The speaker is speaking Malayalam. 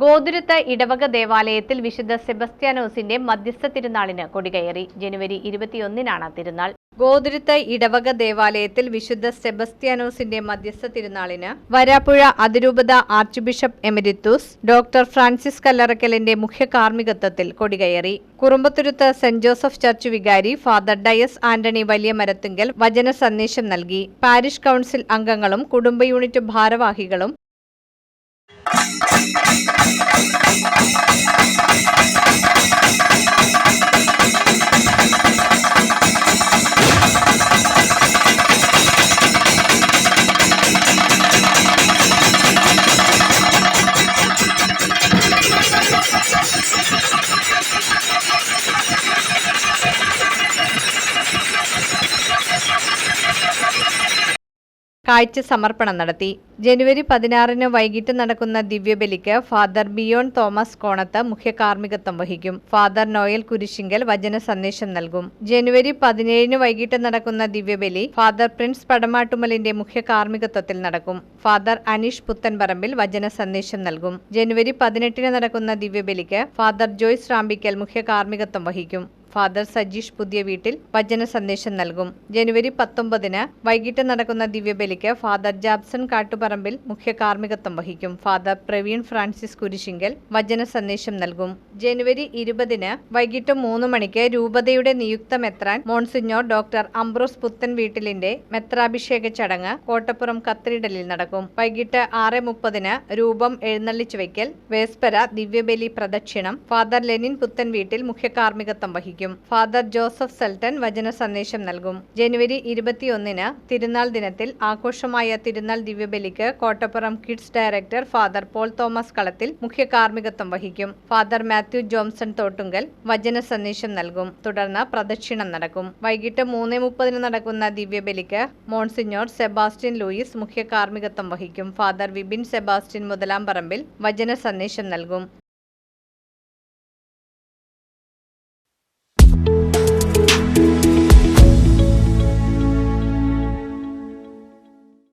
ഗോതുരുത്ത് ഇടവക ദേവാലയത്തിൽ വിശുദ്ധ സെബസ്ത്യാനോസിന്റെ മധ്യസ്ഥ തിരുനാളിന് കൊടികയറി. ജനുവരി ഇരുപത്തിയൊന്നിനാണ് തിരുനാൾ. ഗോതുരത്ത് ഇടവക ദേവാലയത്തിൽ വിശുദ്ധ സെബസ്ത്യാനോസിന്റെ മധ്യസ്ഥ തിരുനാളിന് വരാപ്പുഴ അതിരൂപത archbishop emeritus doctor Francis കല്ലറക്കലിന്റെ മുഖ്യ കാർമ്മികത്വത്തിൽ കൊടികയറി. കുറുമ്പത്തുരുത്ത് സെന്റ് ജോസഫ് ചർച്ച് വികാരി ഫാദർ ഡയസ് ആന്റണി വലിയ മരത്തുങ്കൽ വചന സന്ദേശം നൽകി. പാരിഷ് കൗൺസിൽ അംഗങ്ങളും കുടുംബ യൂണിറ്റ് ഭാരവാഹികളും Thank you. കാഴ്ച സമർപ്പണം നടത്തി. ജനുവരി പതിനാറിന് വൈകിട്ട് നടക്കുന്ന ദിവ്യബലിക്ക് ഫാദർ ബിയോൺ തോമസ് കോണത്ത് മുഖ്യ കാർമ്മികത്വം വഹിക്കും. ഫാദർ നോയൽ കുരിശിങ്കൽ വചന സന്ദേശം നൽകും. ജനുവരി പതിനേഴിന് വൈകിട്ട് നടക്കുന്ന ദിവ്യബലി ഫാദർ പ്രിൻസ് പടമാട്ടുമലിന്റെ മുഖ്യ കാർമ്മികത്വത്തിൽ നടക്കും. ഫാദർ അനീഷ് പുത്തൻപറമ്പിൽ വചന സന്ദേശം നൽകും. ജനുവരി പതിനെട്ടിന് നടക്കുന്ന ദിവ്യബലിക്ക് ഫാദർ ജോയ്സ് റാമ്പിക്കൽ മുഖ്യ കാർമ്മികത്വം വഹിക്കും. ഫാദർ സജീഷ് പുതിയ വീട്ടിൽ വചന സന്ദേശം നൽകും. ജനുവരി പത്തൊമ്പതിന് വൈകിട്ട് നടക്കുന്ന ദിവ്യബലിക്ക് ഫാദർ ജാബ്സൺ കാട്ടുപറമ്പിൽ മുഖ്യ കാർമ്മികത്വം വഹിക്കും. ഫാദർ പ്രവീൺ ഫ്രാൻസിസ് കുരിശിങ്കൽ വചന സന്ദേശം നൽകും. ജനുവരി ഇരുപതിന് വൈകിട്ട് മൂന്ന് മണിക്ക് രൂപതയുടെ നിയുക്ത മെത്രാൻ മോൺസിഞ്ഞോർ ഡോക്ടർ അംബ്രോസ് പുത്തൻ വീട്ടിലിന്റെ മെത്രാഭിഷേക ചടങ്ങ് കോട്ടപ്പുറം കത്തീഡ്രലിൽ നടക്കും. വൈകിട്ട് ആറ് മുപ്പതിന് രൂപം എഴുന്നള്ളിച്ചു വയ്ക്കൽ വേസ്പര ദിവ്യബലി പ്രദക്ഷിണം ഫാദർ ലെനിൻ പുത്തൻ വീട്ടിൽ മുഖ്യ കാർമ്മികത്വം വഹിക്കും. ഫാദർ ജോസഫ് സൽട്ടൻ വചന സന്ദേശം നൽകും. ജനുവരി ഇരുപത്തിയൊന്നിന് തിരുനാൾ ദിനത്തിൽ ആഘോഷമായ തിരുനാൾ ദിവ്യബലിക്ക് Kottappuram kids director father Paul Thomas Kalathil മുഖ്യ കാർമ്മികത്വം വഹിക്കും. ഫാദർ മാത്യു ജോംസൺ തോട്ടുങ്കൽ വചന സന്ദേശം നൽകും. തുടർന്ന് പ്രദക്ഷിണം നടക്കും. വൈകിട്ട് മൂന്ന് മുപ്പതിന് നടക്കുന്ന ദിവ്യബലിക്ക് മോൺസിഞ്ഞോർ സെബാസ്റ്റ്യൻ ലൂയിസ് മുഖ്യ കാർമ്മികത്വം വഹിക്കും. Father Vibin Sebastian Muthalamparambil വചന സന്ദേശം നൽകും.